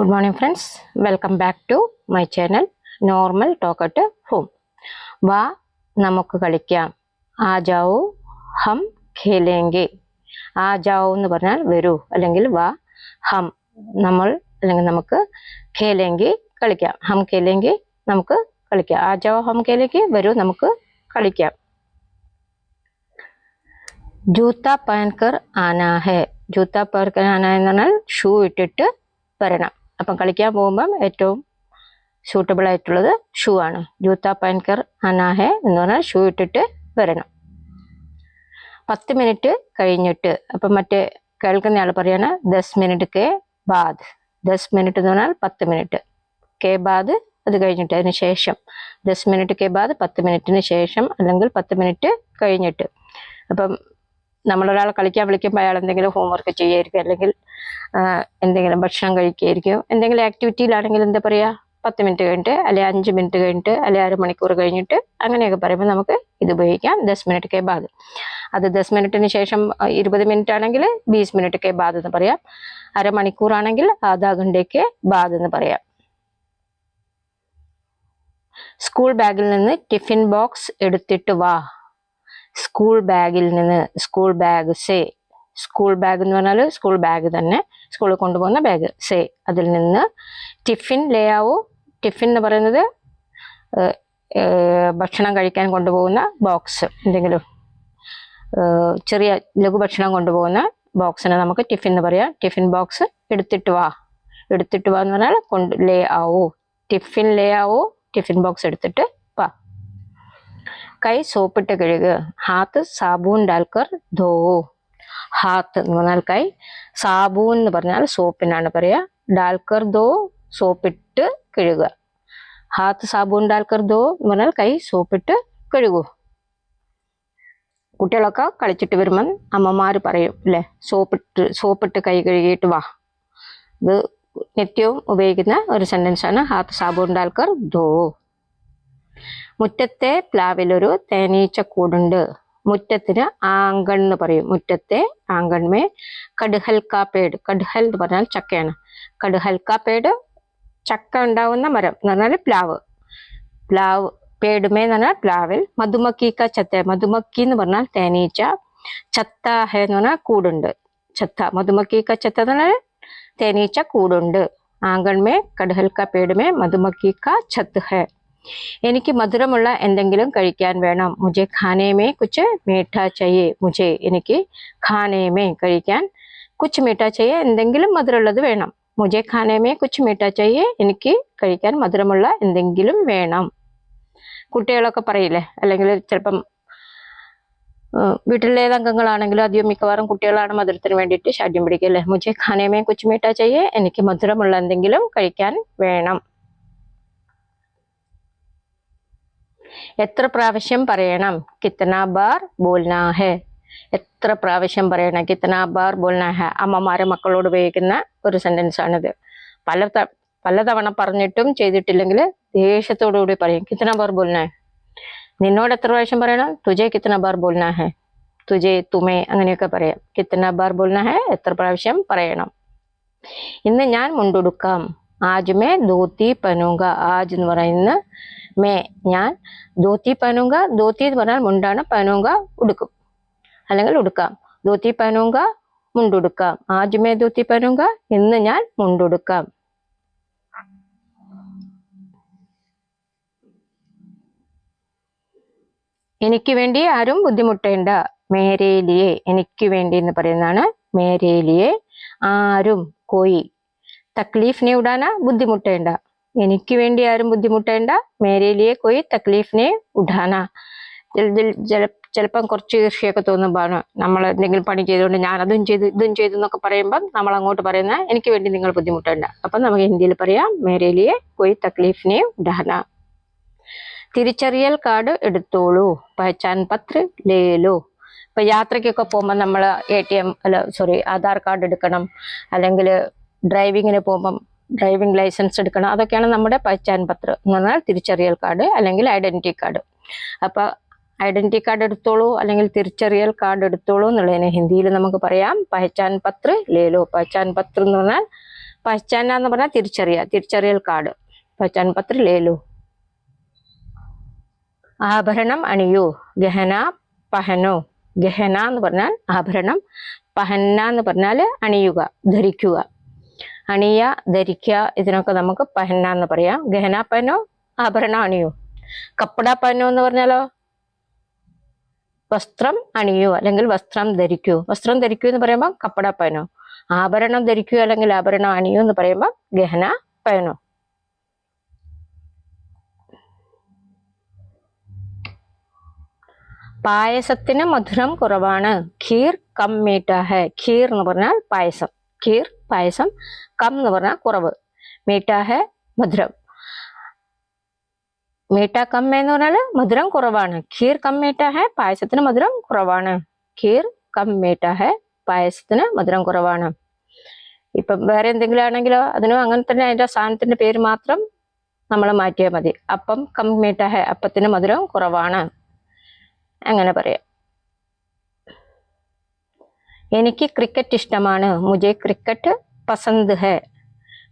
Good morning friends welcome back to my channel normal ടോക്കറ്റ് home. വാ നമുക്ക് കളിക്കാം. ആ ജാവോ ഹം ഖേലേങ്കെ. ആ ജാവോ എന്ന് പറഞ്ഞാൽ വരൂ അല്ലെങ്കിൽ വാ ഹം. നമ്മൾ അല്ലെങ്കിൽ നമുക്ക് ഖേലേങ്കെ കളിക്കാം. ഹം ഖേലേങ്കെ നമുക്ക് കളിക്കാം. ആ ജാവോ ഹം ഖേലേക്ക് വരൂ നമുക്ക് കളിക്കാം. ജൂത്ത പഹൻകർ ആനാ ഹെ. ജൂത്ത പഹൻകർ ആന എന്ന് പറഞ്ഞാൽ ഷൂ ഇട്ടിട്ട് വരണം. അപ്പം കളിക്കാൻ പോകുമ്പം ഏറ്റവും സൂട്ടബിൾ ആയിട്ടുള്ളത് ഷൂ ആണ്. ജൂത്ത പൈൻകർ അനാഹെ എന്ന് പറഞ്ഞാൽ ഷൂ ഇട്ടിട്ട് വരണം. പത്ത് മിനിറ്റ് കഴിഞ്ഞിട്ട് അപ്പം മറ്റേ കേൾക്കുന്ന ആൾ പറയാണ് ദസ് മിനിറ്റ് കെ ബാദ്. ദസ് മിനിറ്റ് എന്ന് പറഞ്ഞാൽ പത്ത് മിനിറ്റ് കെ ബാദ് അത് കഴിഞ്ഞിട്ട് അതിന് ശേഷം. ദസ് മിനിറ്റ് കെ ബാദ് പത്ത് മിനിറ്റിന് ശേഷം അല്ലെങ്കിൽ പത്ത് മിനിറ്റ് കഴിഞ്ഞിട്ട്. അപ്പം നമ്മളൊരാളെ കളിക്കാൻ വിളിക്കുമ്പോൾ അയാൾ എന്തെങ്കിലും ഹോംവർക്ക് ചെയ്യുമായിരിക്കും അല്ലെങ്കിൽ എന്തെങ്കിലും ഭക്ഷണം കഴിക്കുകയായിരിക്കും എന്തെങ്കിലും ആക്ടിവിറ്റിയിലാണെങ്കിൽ എന്താ പറയുക പത്ത് മിനിറ്റ് കഴിഞ്ഞിട്ട് അല്ലെ അഞ്ച് മിനിറ്റ് കഴിഞ്ഞിട്ട് അല്ലെ അരമണിക്കൂർ കഴിഞ്ഞിട്ട് അങ്ങനെയൊക്കെ പറയുമ്പോൾ നമുക്ക് ഇത് ഉപയോഗിക്കാം. ദസ് മിനിറ്റ് കെ ബാദ്. അത് ദസ് മിനിറ്റിന് ശേഷം ഇരുപത് മിനിറ്റ് ആണെങ്കിൽ ബീസ് മിനിറ്റ് കെ ബാദ് എന്ന് പറയാം. അരമണിക്കൂറാണെങ്കിൽ ആധാ ഘണ്ടയ്ക്ക് ബാദ് എന്ന് പറയാം. സ്കൂൾ ബാഗിൽ നിന്ന് ടിഫിൻ ബോക്സ് എടുത്തിട്ട് വാ. സ്കൂൾ ബാഗിൽ നിന്ന് സ്കൂൾ ബാഗ് സേ സ്കൂൾ ബാഗ് എന്ന് പറഞ്ഞാൽ സ്കൂൾ ബാഗ് തന്നെ സ്കൂളിൽ കൊണ്ടുപോകുന്ന ബാഗ് സേ അതിൽ നിന്ന് ടിഫിൻ ലേ ആവൂ ടിഫിൻ എന്ന് പറയുന്നത് ഭക്ഷണം കഴിക്കാൻ കൊണ്ടുപോകുന്ന ബോക്സ് എന്തെങ്കിലും ചെറിയ ലഘുഭക്ഷണം കൊണ്ടുപോകുന്ന ബോക്സിനെ നമുക്ക് ടിഫിൻ എന്ന് പറയാം. ടിഫിൻ ബോക്സ് എടുത്തിട്ട് വാ. എടുത്തിട്ട് വാ എന്ന് പറഞ്ഞാൽ കൊണ്ട് ലേ ആവോ ടിഫിൻ ലേ ആവോ ടിഫിൻ ബോക്സ് എടുത്തിട്ട് കൈ സോപ്പിട്ട് കഴുകുക. ഹാത്ത് സാബൂൻ ഡാൽക്കർ ധോ. ഹാത്ത് എന്ന് പറഞ്ഞാൽ കൈ. സാബൂൻ എന്ന് പറഞ്ഞാൽ സോപ്പിനാണ് പറയുക. ഡാൽക്കർ ദോ സോപ്പിട്ട് കഴുകുക. ഹാത്ത് സാബൂൻ ഡാൽക്കർ ദോ എന്ന് പറഞ്ഞാൽ കൈ സോപ്പിട്ട് കഴുകൂ. കുട്ടികളൊക്കെ കളിച്ചിട്ട് വരുമ്പം അമ്മമാർ പറയും അല്ലേ സോപ്പിട്ട് സോപ്പിട്ട് കൈ കഴുകിയിട്ട് വാ. ഇത് നിത്യവും ഉപയോഗിക്കുന്ന ഒരു സെന്റൻസാണ് ഹാത്ത് സാബൂൻ ഡാൽക്കർ ദോ മുറ്റത്തെ പ്ലാവിലൊരു തേനീച്ച കൂടുണ്ട്. മുറ്റത്തിന് ആങ്കൺ എന്ന് പറയും. മുറ്റത്തെ ആങ്കൺമേ കടുഹൽ കാപ്പേട്. കടുഹൽ എന്ന് പറഞ്ഞാൽ ചക്കയാണ്. കടുഹൽ കാപ്പേട് ചക്ക ഉണ്ടാവുന്ന മരം എന്ന് പറഞ്ഞാൽ പ്ലാവ്. പ്ലാവ് പേടുമേ എന്ന് പറഞ്ഞാൽ പ്ലാവിൽ. മധുമക്കിക്ക ചത്ത മധുമക്കി എന്ന് പറഞ്ഞാൽ തേനീച്ച. ചത്ത ഹെ എന്ന് പറഞ്ഞാൽ കൂടുണ്ട്. ചത്ത മധുമക്കിക്ക ചത്ത എന്ന് പറഞ്ഞാൽ തേനീച്ച കൂടുണ്ട്. ആങ്കൺമേ കടുഹൽക്ക പേടുമേ മധുമക്കിക്ക ചത്ത് ഹെ. എനിക്ക് മധുരമുള്ള എന്തെങ്കിലും കഴിക്കാൻ വേണം. മുജെ ഖാനേമേ കുച്ച് മീഠ ചയ്യെ മുജെ എനിക്ക് ഖാനേമേ കഴിക്കാൻ. കുച്ച് മീഠ ചയ്യേ എന്തെങ്കിലും മധുരമുള്ളത് വേണം. മുജെ ഖാനേമേ കുച്ച് മീഠ ചയ്യേ എനിക്ക് കഴിക്കാൻ മധുരമുള്ള എന്തെങ്കിലും വേണം. കുട്ടികളൊക്കെ പറയില്ലേ? അല്ലെങ്കിൽ ചിലപ്പം വീട്ടിലെ അംഗങ്ങളാണെങ്കിലും അധികം മിക്കവാറും കുട്ടികളാണ് മധുരത്തിന് വേണ്ടിയിട്ട് ശാഠ്യം പിടിക്കല്ലേ? മുജെ ഖാനേമേ കുച്ച് മീഠ ചയ്യേ എനിക്ക് മധുരമുള്ള എന്തെങ്കിലും കഴിക്കാൻ വേണം. എത്ര പ്രാവശ്യം പറയണം? കിത്തന ബാർ ബോൽനാ ഹെ. എത്ര പ്രാവശ്യം പറയണം? കിത്തന ബാർ ബോൽനാ ഹെ. അമ്മമാരെ മക്കളോട് ഉപയോഗിക്കുന്ന ഒരു സെന്റൻസ് ആണിത് പല പലതവണ പറഞ്ഞിട്ടും ചെയ്തിട്ടില്ലെങ്കിൽ ദേഷ്യത്തോടുകൂടി പറയും കിത്തന ബാർ ബോൽനാ നിന്നോട് എത്ര പ്രാവശ്യം പറയണം? തുജെ കിത്തന ബാർ ബോൽനാ ഹെ. തുജെ തുമേ അങ്ങനെയൊക്കെ പറയാം. കിത്തന ബാർ ബോൽനാ ഹെ എത്ര പ്രാവശ്യം പറയണം? ഇന്ന് ഞാൻ മുണ്ടുടുക്കാം. ആജ് मैं ധോത്തി പനുങ്ക. ആജ് എന്ന് പറയുന്ന മേ ഞാൻ ധോത്തി പനുങ്ക. ധോത്തി എന്ന് പറഞ്ഞാൽ മുണ്ടാണ്. പനുങ്ക ഉടുക്കും. അല്ലെങ്കിൽ ഉടുക്കാം. ധോത്തി പനുങ്ക മുണ്ടുടുക്കാം. ആജ് മേ ധോത്തി പനുങ്ക ഇന്ന് ഞാൻ മുണ്ടുടുക്കാം. എനിക്ക് വേണ്ടി ആരും ബുദ്ധിമുട്ടേണ്ട. മേരേലിയെ. എനിക്ക് വേണ്ടി എന്ന് പറയുന്നതാണ് മേരേലിയെ. ആരും കോയി. തക്ലീഫിനെ ഉടാന ബുദ്ധിമുട്ടേണ്ട. എനിക്ക് വേണ്ടി ആരും ബുദ്ധിമുട്ടേണ്ട. മേരയിലേ കോയി തക്ലീഫിനെ ഉടാന ചിലപ്പം കുറച്ച് ഈർഷ്യൊക്കെ തോന്നുമ്പോൾ നമ്മൾ എന്തെങ്കിലും പണി ചെയ്തുകൊണ്ട് ഞാൻ അതും ചെയ്ത് ഇതും ചെയ്തു എന്നൊക്കെ പറയുമ്പം നമ്മൾ അങ്ങോട്ട് പറയുന്ന എനിക്ക് വേണ്ടി നിങ്ങൾ ബുദ്ധിമുട്ടേണ്ട. അപ്പം നമുക്ക് ഹിന്ദിയിൽ പറയാം മേരയിലേ കോയി തക്ലീഫിനെ ഉടാന തിരിച്ചറിയൽ കാർഡ് എടുത്തോളൂ. പഹച്ചാൻ പത്ര ലേലോ. ഇപ്പൊ യാത്രയ്ക്കൊക്കെ പോകുമ്പോൾ നമ്മൾ എ ടി എം അല്ല സോറി ആധാർ കാർഡ് എടുക്കണം. അല്ലെങ്കിൽ ഡ്രൈവിങ്ങിന് പോകുമ്പം ഡ്രൈവിംഗ് ലൈസൻസ് എടുക്കണം. അതൊക്കെയാണ് നമ്മുടെ പഹചാൻ പത്രം എന്ന് പറഞ്ഞാൽ തിരിച്ചറിയൽ കാർഡ് അല്ലെങ്കിൽ ഐഡന്റിറ്റി കാർഡ്. അപ്പോൾ ഐഡന്റി കാർഡ് എടുത്തോളൂ അല്ലെങ്കിൽ തിരിച്ചറിയൽ കാർഡ് എടുത്തോളൂ എന്നുള്ളതിന് ഹിന്ദിയിൽ നമുക്ക് പറയാം. പഹചാൻ പത്ര ലേലോ പഹചാൻ പത്ര എന്ന് പറഞ്ഞാൽ പഹച്ചാന എന്ന് പറഞ്ഞാൽ തിരിച്ചറിയ തിരിച്ചറിയൽ കാർഡ്. പഹച്ചാൻ പത്ര ലേലു. ആഭരണം അണിയോ ഗഹന പഹനോ. ഗഹന എന്ന് പറഞ്ഞാൽ ആഭരണം പഹന്ന എന്ന് പറഞ്ഞാൽ അണിയുക ധരിക്കുക. അണിയ ധരിക്ക ഇതിനൊക്കെ നമുക്ക് പഹന്ന എന്ന് പറയാം. ഗഹന പഹനോ ആഭരണം അണിയോ? കപ്പട പഹനോ എന്ന് പറഞ്ഞാലോ? വസ്ത്രം അണിയോ? അല്ലെങ്കിൽ വസ്ത്രം ധരിക്കൂ? വസ്ത്രം ധരിക്കൂ എന്ന് പറയുമ്പോൾ കപ്പട പഹനോ ആഭരണം ധരിക്കൂ അല്ലെങ്കിൽ ആഭരണം അണിയോ എന്ന് പറയുമ്പോൾ ഗഹന പഹനോ പായസത്തിന് മധുരം കുറവാണ്. ഖീർ കം ഹെ. ഖീർ എന്ന് പറഞ്ഞാൽ പായസം. ഖീർ പായസം കം എന്ന് പറഞ്ഞാൽ കുറവ്. ഹെ മധുരം. മീട്ട കം എന്ന് പറഞ്ഞാൽ മധുരം കുറവാണ്. ഖീർ കം ഹെ പായസത്തിന് മധുരം കുറവാണ്. ഖീർ കം ഹെ പായസത്തിന് മധുരം കുറവാണ്. ഇപ്പം വേറെ എന്തെങ്കിലും ആണെങ്കിലോ അതിനും അങ്ങനെ തന്നെ അതിന്റെ സാധനത്തിന്റെ പേര് മാത്രം നമ്മൾ മാറ്റിയാൽ മതി. അപ്പം കം ഹെ അപ്പത്തിന് മധുരം കുറവാണ്. അങ്ങനെ പറയാം. എനിക്ക് ക്രിക്കറ്റ് ഇഷ്ടമാണ്. മുജെ ക്രിക്കറ്റ് പസന്ത് ഹെ.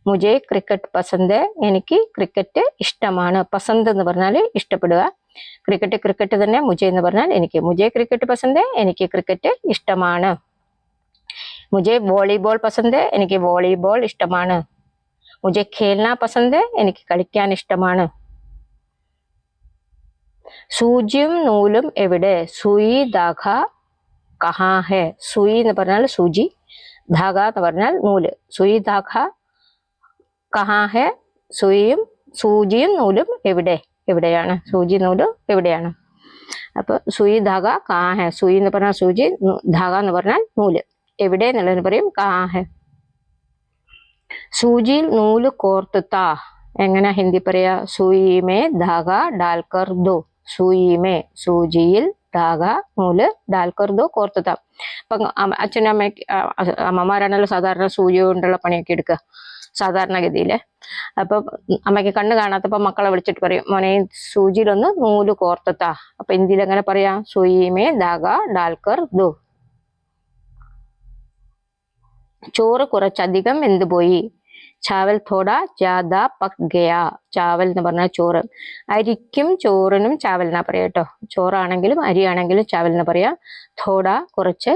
മുജെ ക്രിക്കറ്റ് പസന്ത് എനിക്ക് ക്രിക്കറ്റ് ഇഷ്ടമാണ്. പസന്ത് എന്ന് പറഞ്ഞാൽ ഇഷ്ടപ്പെടുക. ക്രിക്കറ്റ് ക്രിക്കറ്റ് തന്നെ മുജെ എന്ന് പറഞ്ഞാൽ എനിക്ക്. മുജെ ക്രിക്കറ്റ് പസന്ത് എനിക്ക് ക്രിക്കറ്റ് ഇഷ്ടമാണ്. മുജെ വോളിബോൾ പസന്ത് എനിക്ക് വോളിബോൾ ഇഷ്ടമാണ്. മുജെ ഖേൽന പസന്ത് എനിക്ക് കളിക്കാൻ ഇഷ്ടമാണ്. സൂചിയും നൂലും എവിടെ? സൂയി ധാഗ കഹാ ഹെ സുയി എന്ന് പറഞ്ഞാൽ സൂചി ധാഗ എന്ന് പറഞ്ഞാൽ നൂൽ സുയി ധാഗ കഹാ ഹെ സുയിയും സൂചിയും നൂലും എവിടെ എവിടെയാണ് സൂചി നൂൽ എവിടെയാണ് അപ്പൊ സുയി ധാഗ കഹാ ഹെ? സുയി എന്ന് പറഞ്ഞാൽ സൂചി ധാഗ എന്ന് പറഞ്ഞാൽ നൂൽ. എവിടെ എന്നുള്ളതിന് പറയും കഹാ ഹെ. സൂചിയിൽ നൂൽ കോർത്തുത്താ. എങ്ങനെ ഹിന്ദി പറയാ? സുയിമേ ധാഗ ഡാൽക്കർ ദോ. സൂയിമേ സൂചിയിൽ ഡാൽക്കർ ദോ കോർത്തുത്താം ഇപ്പം അമ്മ- അച്ഛനും അമ്മയ്ക്ക് അമ്മമാരാണല്ലോ സാധാരണ സൂചി കൊണ്ടുള്ള പണിയൊക്കെ എടുക്കുക സാധാരണഗതിയിൽ അപ്പൊ അമ്മയ്ക്ക് കണ്ണ് കാണാത്തപ്പോ മക്കളെ വിളിച്ചിട്ട് പറയും മോനെ സൂചിയിലൊന്ന് നൂൽ കോർത്തത്താ അപ്പൊ ഇന്ത്യയിൽ എങ്ങനെ പറയാം സൂയിമേ ദാഗ ഡാൽക്കർ ദു ചോറ് കുറച്ചധികം എന്ത് പോയി ചാവൽ തോട ജാത പക് ഗയാ ചാവൽ എന്ന് പറഞ്ഞാൽ ചോറ്. അരിക്കും ചോറിനും ചാവലിനാ പറയാ കേട്ടോ. ചോറാണെങ്കിലും അരിയാണെങ്കിലും ചാവലിന് പറയാം. തോട കുറച്ച്.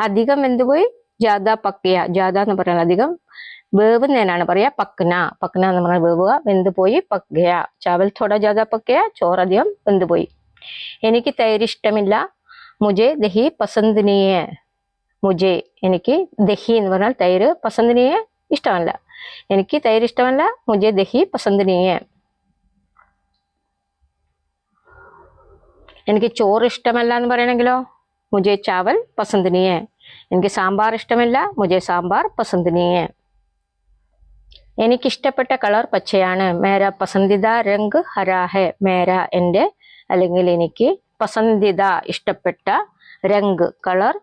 അധികം എന്തുപോയി പോയി? ജാദ പക്കയ ജാത എന്ന് പറഞ്ഞാൽ അധികം വേവുന്നതിനാണ് പറയാ പക്ന പക്ന എന്ന് പറഞ്ഞാൽ വേവുക. വെന്തുപോയി പക്കയ ചാവൽ തോട ജാദ പക്കയ ചോറധികം വെന്തുപോയി എനിക്ക് തൈര് ഇഷ്ടമില്ല. മുജെ ദഹി പസന്ദിനിയെ. മുജെ എനിക്ക് ദഹി എന്ന് പറഞ്ഞാൽ തൈര് പസന്ദിനിയെ ഇഷ്ടമല്ല. എനിക്ക് തൈര് ഇഷ്ടമല്ല മുജെ ദഹി പസന്ദിനിയ. എനിക്ക് ചോറ് ഇഷ്ടമല്ല എന്ന് പറയണമെങ്കിലോ മുജെ ചാവൽ പസന്ദിനിയ. എനിക്ക് സാമ്പാർ ഇഷ്ടമില്ല മുജെ സാമ്പാർ പസന്ദിനിയ. എനിക്ക് എനിക്കിഷ്ടപ്പെട്ട കളർ പച്ചയാണ് മേര പസന്ദിത രംഗ് ഹരാഹെ മേര എന്റെ അല്ലെങ്കിൽ എനിക്ക് പസന്ദിത ഇഷ്ടപ്പെട്ട രംഗ് കളർ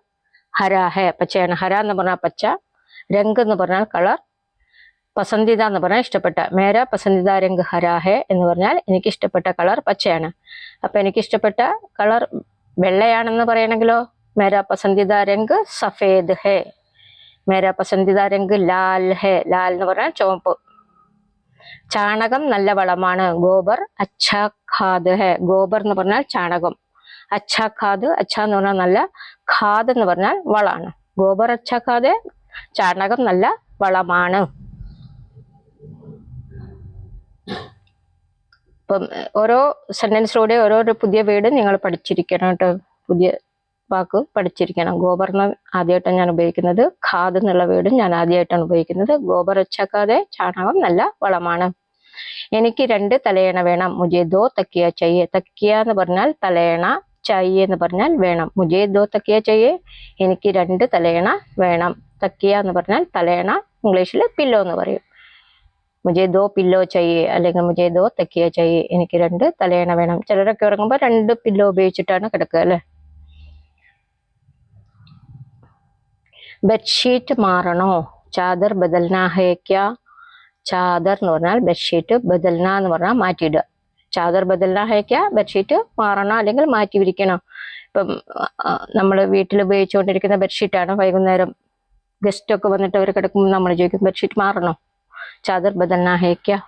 ഹരാഹെ പച്ചയാണ്. ഹര എന്ന് പറഞ്ഞാൽ പച്ച രംഗ് എന്ന് പറഞ്ഞാൽ കളർ പസന്ദിത എന്ന് പറഞ്ഞാൽ ഇഷ്ടപ്പെട്ട. മേര പസന്ദിത രംഗ് ഹരാഹേ എന്ന് പറഞ്ഞാൽ എനിക്ക് ഇഷ്ടപ്പെട്ട കളർ പച്ചയാണ്. അപ്പൊ എനിക്ക് ഇഷ്ടപ്പെട്ട കളർ വെള്ളയാണെന്ന് പറയണമെങ്കിലോ മേര പസന്ദിത രംഗ് സഫേദ് ഹെ. മേര പസന്ദിത രംഗ് ലാൽ ഹെ. ലാൽ എന്ന് പറഞ്ഞാൽ ചുവപ്പ്. ചാണകം നല്ല വളമാണ്. ഗോബർ അച്ഛാ ഖാദ് ഹെ. ഗോബർ എന്ന് പറഞ്ഞാൽ ചാണകം. അച്ഛാ ഖാദ് അച്ഛ എന്ന് പറഞ്ഞാൽ നല്ല ഖാദ് എന്ന് പറഞ്ഞാൽ വളമാണ് ഗോബർ അച്ഛ ഖാദ് ചാണകം നല്ല വളമാണ്. ഇപ്പം ഓരോ സെന്റൻസിലൂടെ ഓരോരോ പുതിയ വേർഡ് നിങ്ങൾ പഠിച്ചിരിക്കണം കേട്ടോ പുതിയ വാക്ക് പഠിച്ചിരിക്കണം. ഗോബർ എന്ന് ആദ്യമായിട്ടാണ് ഞാൻ ഉപയോഗിക്കുന്നത്. ഖാദ് എന്നുള്ള വേർഡും ഞാൻ ആദ്യമായിട്ടാണ് ഉപയോഗിക്കുന്നത്. ഗോബർ അച്ചക്കാതെ ചാണകം നല്ല വളമാണ്. എനിക്ക് രണ്ട് തലയണ വേണം. മുജേ ദോ തക്കിയ ചയ്യെ തക്കിയ എന്ന് പറഞ്ഞാൽ തലയണ ചയ്യ എന്ന് പറഞ്ഞാൽ വേണം. മുജേ ദോ തക്കിയ ചയ്യെ എനിക്ക് രണ്ട് തലയണ വേണം. തക്കിയ എന്ന് പറഞ്ഞാൽ തലയണ ഇംഗ്ലീഷിൽ പില്ലോ എന്ന് പറയും. മുജേ ദോ പില്ലോ ചെയ്യേ അല്ലെങ്കിൽ മുജേ ദോ തക്കിയ ചെയ്യേ എനിക്ക് രണ്ട് തലയണ വേണം ചിലരൊക്കെ ഉറങ്ങുമ്പോൾ രണ്ട് പില്ലോ ഉപയോഗിച്ചിട്ടാണ് കിടക്കുക അല്ലേ ബെഡ്ഷീറ്റ് മാറണോ ചാദർ ബദൽന ഹേ ക്യാ ചാദർ എന്ന് പറഞ്ഞാൽ ബെഡ്ഷീറ്റ് ബദൽന എന്ന് പറഞ്ഞാൽ മാറ്റിയിടുക ചാദർ ബദൽന ഹേ ക്യാ ബെഡ്ഷീറ്റ് മാറണോ അല്ലെങ്കിൽ മാറ്റി വിരിക്കണോ ഇപ്പം നമ്മൾ വീട്ടിൽ ഉപയോഗിച്ചുകൊണ്ടിരിക്കുന്ന ബെഡ്ഷീറ്റാണ് വൈകുന്നേരം. ഗസ്റ്റൊക്കെ വന്നിട്ട് അവർ കിടക്കുമ്പോൾ നമ്മൾ ചോദിക്കും ബെഡ്ഷീറ്റ് മാറണോ? चादर बदलना है क्या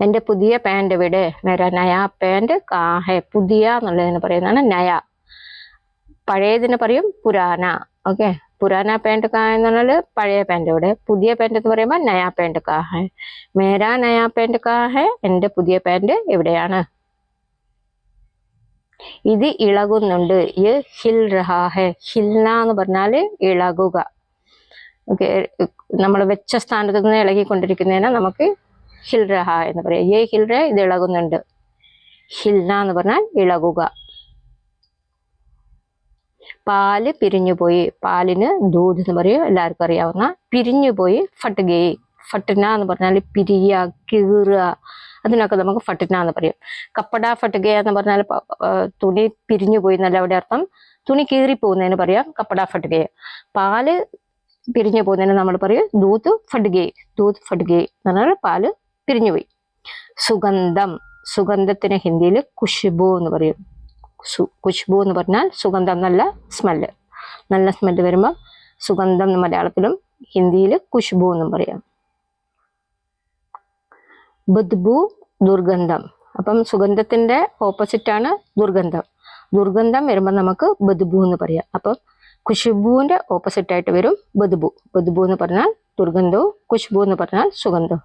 എൻ്റെ പുതിയ പാൻറ് എവിടെ മേര നയാ പാൻറ് കാ ഹെ പുതിയ എന്നുള്ളതിന് പറയുന്നതാണ് നയ പഴയതിന് പറയും പുരാന ഓക്കെ പുരാന പാൻറ് കാ എന്ന് പറഞ്ഞാൽ പഴയ പാൻറ് എവിടെ പുതിയ പാൻറ് എന്ന് പറയുമ്പോൾ നയാ പാൻറ് കാ ഹെ മേരാ നയാ പാൻറ് കാ ഹെ എൻ്റെ പുതിയ പാൻറ് എവിടെയാണ് ഇത് ഇളകുന്നുണ്ട് ഇത് ഹിൽ റഹാ ഹെ ഹിൽന എന്ന് പറഞ്ഞാൽ ഇളകുക ഓക്കെ നമ്മൾ വെച്ച സ്ഥാനത്ത് നിന്ന് ഇളകിക്കൊണ്ടിരിക്കുന്നതിനെ നമുക്ക് ഹിൽറഹ എന്ന് പറയാം. ഏ ഹിൽറ ഇത് ഇളകുന്നുണ്ട്. ഹിൽന എന്ന് പറഞ്ഞാൽ ഇളകുക. പാൽ പിരിഞ്ഞുപോയി പാലിന് ദൂത് എന്ന് പറയും എല്ലാവർക്കും അറിയാവുന്ന പിരിഞ്ഞുപോയി ഫട്ടുകയെ ഫട്ടിന എന്ന് പറഞ്ഞാൽ പിരിയ കീറുക അതിനൊക്കെ നമുക്ക് ഫട്ടിന എന്ന് പറയും. കപ്പട ഫട്ടുക എന്ന് പറഞ്ഞാൽ തുണി പിരിഞ്ഞു പോയി എന്നല്ല അവിടെ അർത്ഥം. തുണി കീറിപ്പോകുന്നതിന് പറയാം കപ്പട ഫട്ടുക പാൽ പിരിഞ്ഞു പോകുന്നതിന് നമ്മൾ പറയും ദൂത് ഫഡ്ഗേ ദൂത് ഫഡ്ഗേ എന്ന് പറഞ്ഞാൽ പാൽ പിരിഞ്ഞുപോയി സുഗന്ധം സുഗന്ധത്തിന് ഹിന്ദിയിൽ കുഷ്ബു എന്ന് പറയും. കുഷ്ബു എന്ന് പറഞ്ഞാൽ സുഗന്ധം നല്ല സ്മെല്ല് നല്ല സ്മെല്ല് വരുമ്പോൾ സുഗന്ധം എന്ന് മലയാളത്തിലും ഹിന്ദിയിൽ കുഷ്ബു എന്നും പറയാം. ബുദ്ബു ദുർഗന്ധം. അപ്പം സുഗന്ധത്തിന്റെ ഓപ്പോസിറ്റ് ആണ് ദുർഗന്ധം. ദുർഗന്ധം വരുമ്പോൾ നമുക്ക് ബുദ്ബു എന്ന് പറയാം. അപ്പം കുഷ്ബുവിന്റെ ഓപ്പോസിറ്റ് ആയിട്ട് വരും ബദുബു. ബദുബു എന്ന് പറഞ്ഞാൽ ദുർഗന്ധവും കുഷ്ബു എന്ന് പറഞ്ഞാൽ സുഗന്ധവും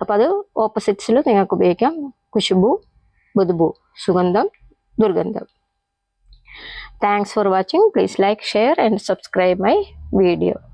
അപ്പം അത് ഓപ്പോസിറ്റ്സിൽ നിങ്ങൾക്ക് ഉപയോഗിക്കാം. കുഷ്ബു ബദ്ബു സുഗന്ധം ദുർഗന്ധം. Thanks for watching please like share and subscribe my video